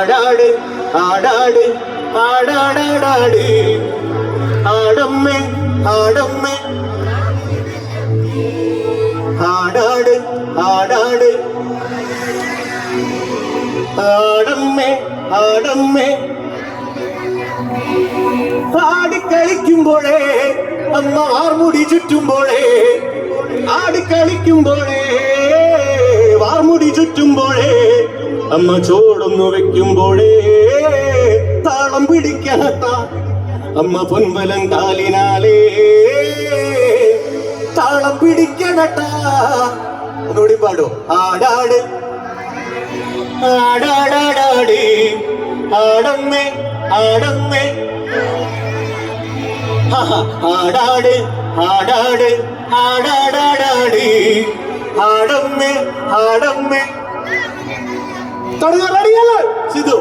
ആടാട് ആടാട് ആടാടാടാട്. ആടമ്മേ ആടമ്മേ. ആടാട് ആടാട്. ആടമ്മേ ആടമ്മേ. ആടിക്കളിക്കുമ്പോഴേ അമ്മ വാർമുടി ചുറ്റുമ്പോഴേ ആടിക്കളിക്കുമ്പോഴേ വാർമുടി ചുറ്റുമ്പോഴേ അമ്മ ചോടൊന്നു വെക്കുമ്പോഴേ താളം പിടിക്കാത്ത അമ്മ പൊൻവലം കാലിനാലേ താളം പിടിക്കണട്ട ഒന്നുകൂടി പാടോ. ആടാട്. ആടാടാടാടി. ആടമ്മേ ആഹാ, ആടാട് ആടാട് ആടാടാടാടി. ആടമ്മേ ആടമ്മേ तड़ी तड़ी है ना सिद्धू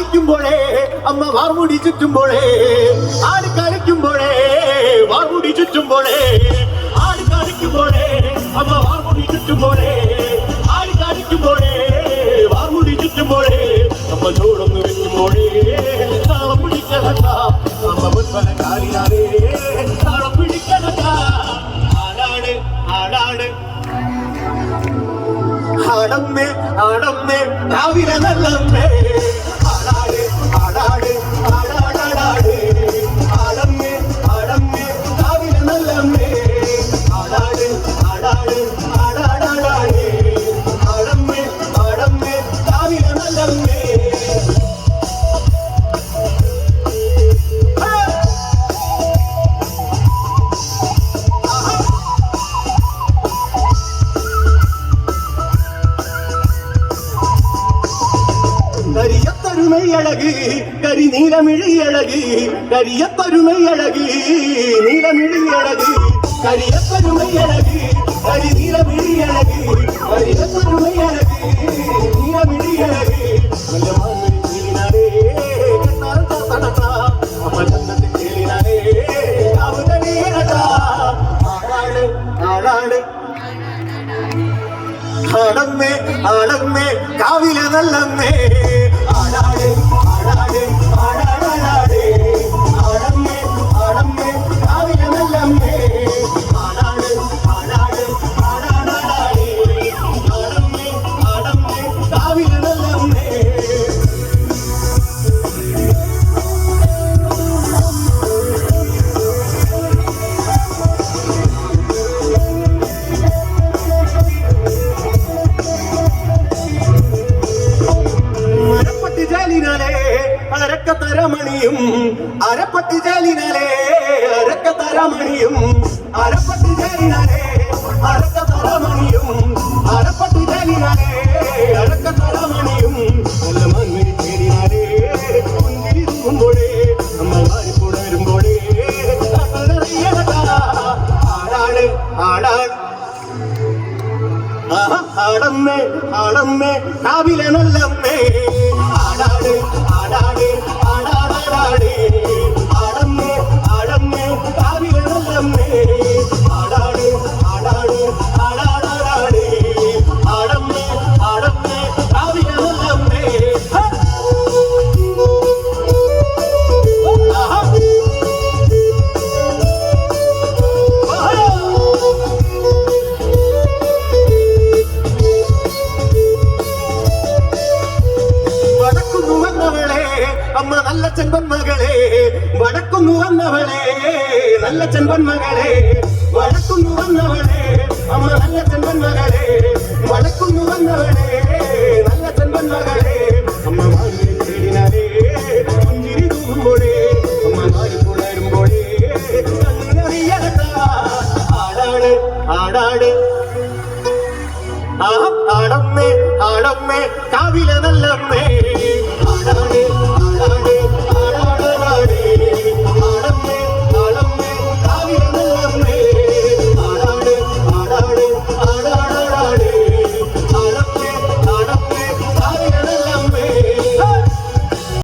ആടിക്കളിക്കുമ്പോഴേ അമ്മ വാർമുടി ചുറ്റുമ്പോഴേ ആടിക്കളിക്കുമ്പോഴേ വാർമുടി ചുറ്റുമ്പോഴേ ആടിക്കളിക്കുമ്പോഴേ അമ്മ വാർമുടി ചുറ്റുമ്പോഴേ ആടിക്കളിക്കുമ്പോഴേ വാർമുടി ചുറ്റുമ്പോഴേ അമ്മ ചോടൊന്ന് വെക്കുമ്പോഴേ താളം പിടിക്കണ അമ്മ മുൻപല കാലിനാലേ താളം പിടിക്കണ ആടാണ് ആടാണ്. ആടമ്മേ ആടമ്മേ രാവിലെ നല്ലമ്മേ ആടാട് ആടാടാടാട് ആടമ്മേ ആടമ്മേ രാവിലെ നല്ലമ്മേ ഹേ! ആഹാ! കരിയത്തരുമൈ അഴക് കരി നീലമിഴി അഴക് കരിയത്തരുമൈ ആളമ്മേ ആടമ്മേ കാവിലെ നല്ലമ്മേ നല്ല അരപ്പത്തി ചേരിനാലേ അരക്കത്തരമണിയും അരപ്പത്തി നമ്മൾ അരക്കത്തരമണിയും അരപ്പത്തി ആടാട് ആഹാ, ആടന്നേ ആടന്നേ കാവിലെ നല്ലമ്മേ. ചെമ്പൻ മകളെ വടക്കുന്നു വന്നവളെ നല്ല ചെമ്പൻ മകളെ വടക്കുന്നു വന്നവളെ അമ്മ നല്ല ചെമ്പൻ മകളെ വടക്കുന്നു വന്നവളെ നല്ല ചെമ്പൻ മകളെ അമ്മ തേടിനാലേ പുഞ്ചിരി തൂകുമ്പോഴേ അമ്മ മാറി പുണരുമ്പോഴേ ആടാട് ആടാട് ആടമ്മേ ആടമ്മേ കാവിലെ നല്ലമ്മേ